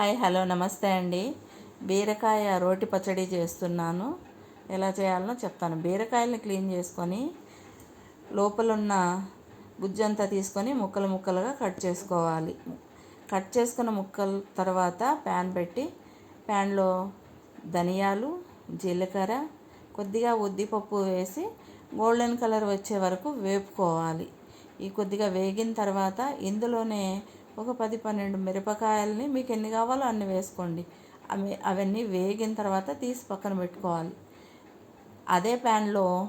Hi hello నమస్తే అండి. బీరకాయ రోటి పచ్చడి చేస్తున్నాను. ఎలా చేయాలనో చెప్తాను. బీరకాయలని క్లీన్ చేసుకొని లోపల ఉన్న గుజ్జంతా తీసుకొని ముక్కలు ముక్కలుగా కట్ చేసుకోవాలి. కట్ చేసుకున్న ముక్కల తర్వాత ప్యాన్ పెట్టి ప్యాన్లో ధనియాలు జీలకర్ర కొద్దిగా ఉద్దిపప్పు వేసి గోల్డెన్ కలర్ వచ్చే వరకు వేపుకోవాలి. ఈ కొద్దిగా వేగిన తర్వాత ఇందులోనే ఒక పది పన్నెండు మిరపకాయలని మీకు ఎన్ని కావాలో అన్ని వేసుకోండి. అవి అవన్నీ వేగిన తర్వాత తీసి పక్కన పెట్టుకోవాలి. అదే ప్యాన్లో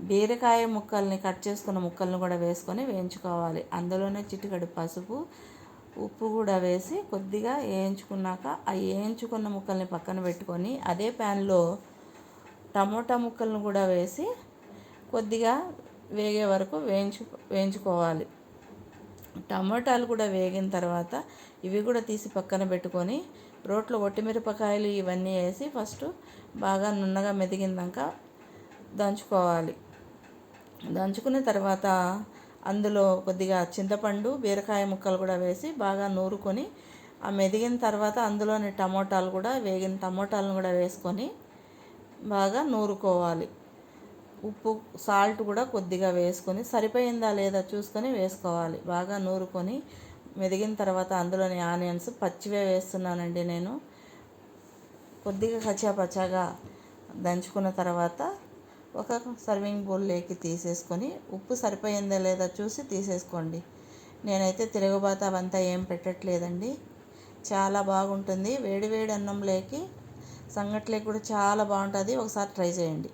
బీరకాయ ముక్కల్ని కట్ చేసుకున్న ముక్కల్ని కూడా వేసుకొని వేయించుకోవాలి. అందులోనే చిటికడు పసుపు ఉప్పు కూడా వేసి కొద్దిగా వేయించుకున్నాక ఆ వేయించుకున్న ముక్కల్ని పక్కన పెట్టుకొని అదే ప్యాన్లో టమోటా ముక్కలను కూడా వేసి కొద్దిగా వేగే వరకు వేయించు వేయించుకోవాలి. టమాటాలు కూడా వేగిన తర్వాత ఇవి కూడా తీసి పక్కన పెట్టుకొని రోట్లో ఒట్టిమిరపకాయలు ఇవన్నీ వేసి ఫస్ట్ బాగా నున్నగా మెదిగినాక దంచుకోవాలి. దంచుకున్న తర్వాత అందులో కొద్దిగా చింతపండు బీరకాయ ముక్కలు కూడా వేసి బాగా నూరుకొని ఆ మెదిగిన తర్వాత అందులోని టమోటాలు కూడా వేగిన టమోటాలను కూడా వేసుకొని బాగా నూరుకోవాలి. ఉప్పు సాల్ట్ కూడా కొద్దిగా వేసుకొని సరిపోయిందా లేదా చూసుకొని వేసుకోవాలి. బాగా నూరుకొని మెదిగిన తర్వాత అందులోని ఆనియన్స్ పచ్చివే వేస్తున్నానండి నేను. కొద్దిగా కచ్చా పచ్చగా దంచుకున్న తర్వాత ఒక సర్వింగ్ బౌల్లోకి తీసేసుకొని ఉప్పు సరిపోయిందా లేదా చూసి తీసేసుకోండి. నేనైతే తిరగబాత అవంతా ఏం పెట్టట్లేదండి. చాలా బాగుంటుంది. వేడి వేడి అన్నంలోకి సంగట్లేకి కూడా చాలా బాగుంటుంది. ఒకసారి ట్రై చేయండి.